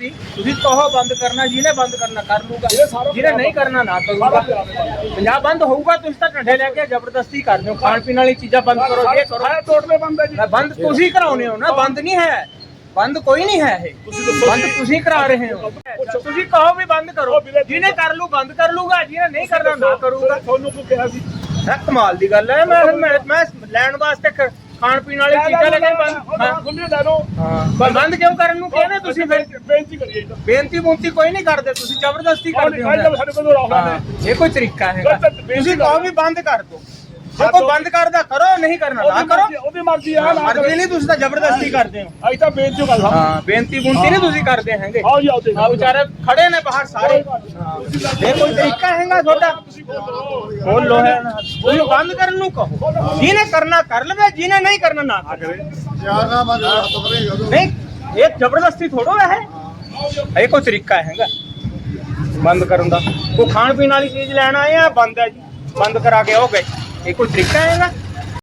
ਜ਼ਬਰਦਸਤੀ ਤੁਸੀਂ ਕਹੋ ਬੰਦ ਕਰਨਾ ਜਿਹਨੇ ਬੰਦ ਕਰਨਾ ਕਰ ਲੂਗਾ ਜਿਹਨੇ ਨਹੀਂ ਕਰਨਾ ਨਾ ਕਰੂਗਾ। ਪੰਜਾਬ ਬੰਦ ਹੋਊਗਾ ਤੁਸੀਂ ਤਾਂ ਢੰਡੇ ਲੈ ਕੇ ਜ਼ਬਰਦਸਤੀ ਕਰਦੇ ਹੋ ਖਾਣ ਪੀਣ ਵਾਲੀ ਚੀਜ਼ਾਂ ਬੰਦ ਕਰੋ ਇਹ ਕਰੋ। ਹੈ ਟੋਟਲੇ ਬੰਦ ਹੈ ਜੀ। ਬੰਦ ਤੁਸੀਂ ਕਰਾਉਨੇ ਹੋ ਨਾ ਬੰਦ ਨਹੀਂ ਹੈ। ਬੰਦ ਕੋਈ ਨਹੀਂ ਹੈ ਇਹ। ਬੰਦ ਤੁਸੀਂ ਕਰਾ ਰਹੇ ਹੋ। ਤੁਸੀਂ ਕਹੋ ਵੀ ਬੰਦ ਕਰੋ। ਜਿਹਨੇ ਕਰ ਲੂ ਬੰਦ ਕਰ ਲੂਗਾ ਜਿਹਨੇ ਨਹੀਂ ਕਰਨਾ ਨਾ ਕਰੂਗਾ। ਤੁਹਾਨੂੰ ਕੋ ਕਿਹਾ ਸੀ? ਕਮਾਲ ਦੀ ਗੱਲ ਹੈ। ਮੈਂ ਮੈਂ ਖਾਣ ਪੀਣ ਵਾਲੀ ਚੀਜ਼ਾਂ ਲੈ ਕੇ ਬੰਦ ਹਾਂ। ਖੁੱਲੇ ਲੈ ਲਓ। ਹਾਂ। ਬੰਦ ਕਿਉਂ ਕਰਨ ਨੂੰ ਕਹਿੰਦੇ ਤੁਸੀਂ ਫਿਰ? ਬੇਨਤੀ ਕਰੀਏ ਬੇਨਤੀ ਬੁੰਤੀ ਕੋਈ ਨਹੀਂ ਕਰਦੇ ਤੁਸੀਂ ਜ਼ਬਰਦਸਤੀ ਕਰਦੇ ਹੋ ਸਾਡੇ ਕੋਲ ਇਹ ਕੋਈ ਤਰੀਕਾ ਹੈਗਾ। ਤੁਸੀਂ ਕਹੋ ਵੀ ਬੰਦ ਕਰ ਦੋ ਕੋਈ ਬੰਦ ਕਰਦਾ ਕਰੋ ਨਹੀਂ ਕਰਨਾ ਨਾ ਕਰੋ। ਉਹਦੀ ਮਰਜ਼ੀ ਆ ਨਾ ਮਰਜ਼ੀ ਨਹੀਂ ਤੁਸੀਂ ਤਾਂ ਜ਼ਬਰਦਸਤੀ ਕਰਦੇ ਹੋ। ਅਸੀਂ ਤਾਂ ਬੇਨਤੀ ਕਰ ਹਾਂ ਹਾਂ ਬੇਨਤੀ ਬੁੰਤੀ ਨਹੀਂ ਤੁਸੀਂ ਕਰਦੇ ਹੈਗੇ। ਆਓ ਜੀ ਆਓ ਤੇ ਆ ਵਿਚਾਰੇ ਖੜੇ ਨੇ ਬਾਹਰ ਸਾਰੇ। ਇਹ ਕੋਈ ਤਰੀਕਾ ਹੈਗਾ ਤੁਹਾਡਾ ਬੋਲੋ। ਹੈ। ਨਾ। ਤੁਸੀਂ ਬੰਦ ਕਰਨ ਨੂੰ ਕਹੋ। ਜਿਹਨੇ ਕਰਨਾ ਕਰ ਲਵੇ ਜਿਹਨੇ ਨਹੀਂ ਕਰਨਾ ਨਾ ਕਰੇ। ਯਾਰ ਨਾ ਬੰਦ ਨਹੀਂ ਇਹ ਜ਼ਬਰਦਸਤੀ ਥੋੜੋ ਹੈ। ਇਹ ਕੋਈ ਤਰੀਕਾ ਹੈਗਾ। ਬੰਦ ਕਰਨ ਦਾ। ਕੋਈ ਖਾਣ ਪੀਣ ਵਾਲੀ ਚੀਜ਼ ਲੈਣ ਆਏ ਆ ਬੰਦ ਹੈ ਜੀ। ਬੰਦ ਕਰਾ ਕੇ ਹੋ ਗਏ ਇਹ ਕੋਈ ਤਰੀਕਾ ਹੈਗਾ